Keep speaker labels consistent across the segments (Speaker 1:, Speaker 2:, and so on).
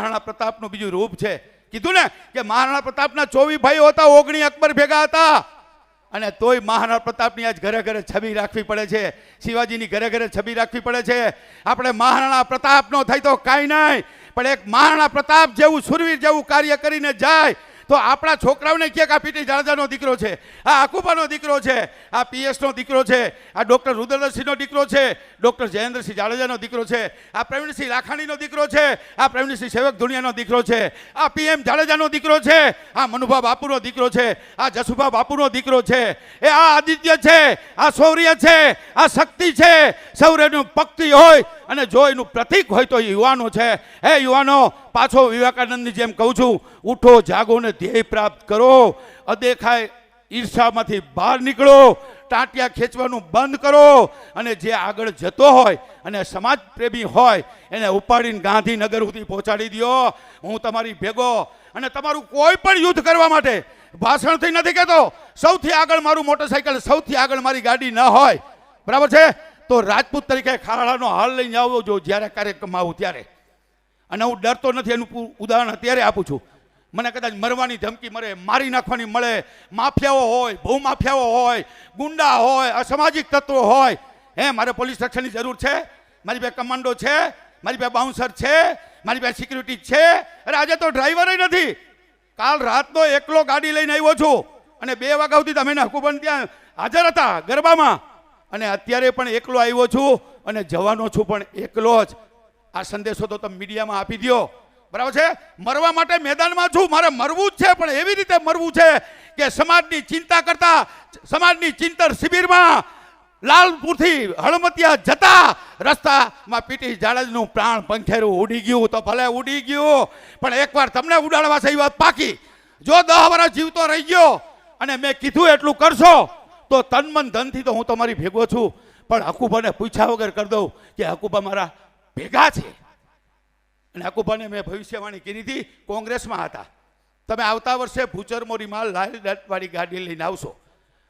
Speaker 1: મહારાણા પ્રતાપનું બીજું રૂપ છે. કીધું ને કે મહારાણા પ્રતાપના ચોવીસ ભાઈઓ હતા, ઓગણી અકબર ભેગા હતા. અને તોય મહારાણા પ્રતાપની આજ ઘરે ઘરે છબી રાખવી પડે છે. શિવાજીની ઘરે ઘરે છબી રાખવી પડે છે. આપણે મહારાણા પ્રતાપનો થઈ તો કાંઈ નહીં. પણ એક મહારાણા પ્રતાપ જેવું સુરવીર જેવું કાર્ય કરીને જાય તો આપણા છોકરાઓને કહે કે આ પીટી જાડેજાનો દીકરો છે આ આકુબાનો દીકરો છે આ પીએસનો દીકરો છે આ ડૉક્ટર રુદ્રસિંહનો દીકરો છે ડૉક્ટર જયેન્દ્રસિંહ જાડેજાનો દીકરો છે આ પ્રવીણસિંહ લાખાણીનો દીકરો છે આ પ્રવીણસિંહ સેવક ધુનિયાનો દીકરો છે આ પીએમ જાડેજાનો દીકરો છે આ મનુભા બાપુનો દીકરો છે આ જસુભા બાપુનો દીકરો છે એ આ આદિત્ય છે આ શૌર્ય છે આ શક્તિ છે સૌર્યનું પક્તિ હોય અને જો એનું પ્રતિક હોય તો એ યુવાનો છે. હે યુવાનો, પાછો વિવેકાનંદની જેમ કહું છું, ઉઠો, જાગો ને ધ્યેય પ્રાપ્ત કરો. અદેખાય ઈર્ષામાંથી બહાર નીકળો. ટાંટિયા ખેંચવાનું બંધ કરો. અને જે આગળ જતો હોય અને સમાજ પ્રેમી હોય, એને ઉપાડીને ગાંધીનગર સુધી પહોંચાડી દો હું તમારી ભેગો અને તમારું કોઈ પણ યુદ્ધ કરવા માટે ભાષણથી નથી કહેતો. સૌથી આગળ મારું મોટરસાઇકલ સૌથી આગળ મારી ગાડી ન હોય. બરાબર છે? તો રાજપૂત તરીકે ખારાળાનો હાલ લઈને આવો જો જ્યારે કાર્યક્રમમાં આવું ત્યારે. અને હું ડરતો નથી, એનું ઉદાહરણ અત્યારે આપું છું. મને કદાચ મરવાની ધમકી મળે, મારી નાખવાની મળે, માફિયાઓ હોય ભૂમાફિયાઓ હોય, ગુંડા હોય, અસામાજિક તત્વો હોય. હે, મારે પોલીસ રક્ષણની જરૂર છે, મારી પાસે કમાન્ડો છે, મારી પાસે બાઉન્સર છે, મારી પાસે સિક્યુરિટી છે. અરે આજે તો ડ્રાઈવર નથી. કાલ રાતનો એકલો ગાડી લઈને આવ્યો છું. અને બે વાગ્યા સુધી તમે હકુબન ત્યાં હાજર હતા ગરબામાં. અને અત્યારે પણ એકલો આવ્યો છું અને જવાનો છું પણ એકલો જ. આ સંદેશો તો તમે મીડિયામાં આપી દો બરાબર છે? મરવા માટે મેદાનમાં છું, મારે મરવું જ છે, પણ એવી રીતે મરવું છે કે સમાજની ચિંતા કરતા, સમાજની ચિંતન શિબિરમાં લાલપુરથી હળમતિયા જતા રસ્તામાં પીટી જાડેજનું પ્રાણ પંખેરું ઉડી ગયું તો ભલે ઉડી ગયું, પણ એકવાર તમને ઉડાડવા છે એ વાત પાકી. જો દહ વર્ષ જીવતો રહી ગયો અને મેં કીધું એટલું કરશો તો તન મન ધનથી તો હું તમારી ભેગો છું. પણ હકુબાને પૂછ્યા વગર કરી દઉં કે હકુબા મારા ભેગા છે. અને હકુબાને મેં ભવિષ્યવાણી કરી હતી કોંગ્રેસમાં હતા. તમે આવતા વર્ષે ભૂચર મોરીમાં લાલ વાળી ગાડી લઈને આવશો.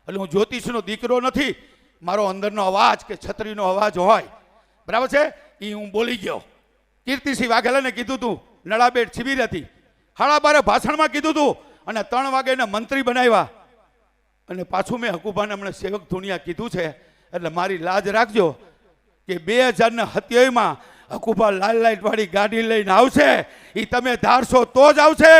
Speaker 1: એટલે હું જ્યોતિષનો દીકરો નથી. મારો અંદરનો અવાજ કે છત્રીનો અવાજ હોય. બરાબર છે? એ હું બોલી ગયો. કીર્તિસિંહ વાઘેલાને કીધું તું, નળાબેટ શિબિર હતી. હાડાપારે ભાષણમાં કીધું તું. અને ત્રણ વાગે એને મંત્રી બનાવ્યા. અને પાછું મેં હકુબાને હમણાં સેવક ધુનિયા કીધું છે, એટલે મારી લાજ રાખજો કે બે હજારના હત્યામાં હકુબા લાલ લાઇટવાળી ગાડી લઈને આવશે એ તમે ધારશો તો જ આવશે.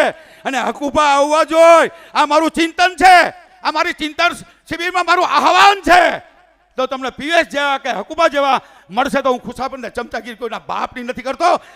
Speaker 1: અને હકુભા આવવા જોઈએ આ મારું ચિંતન છે, આ મારી ચિંતન શિબિરમાં મારું આહવાન છે. તો તમને પીએસ જેવા કે હકુબા જેવા મળશે તો હું ખુશાબંને ચમચાગીર કોઈના બાપની નથી કરતો.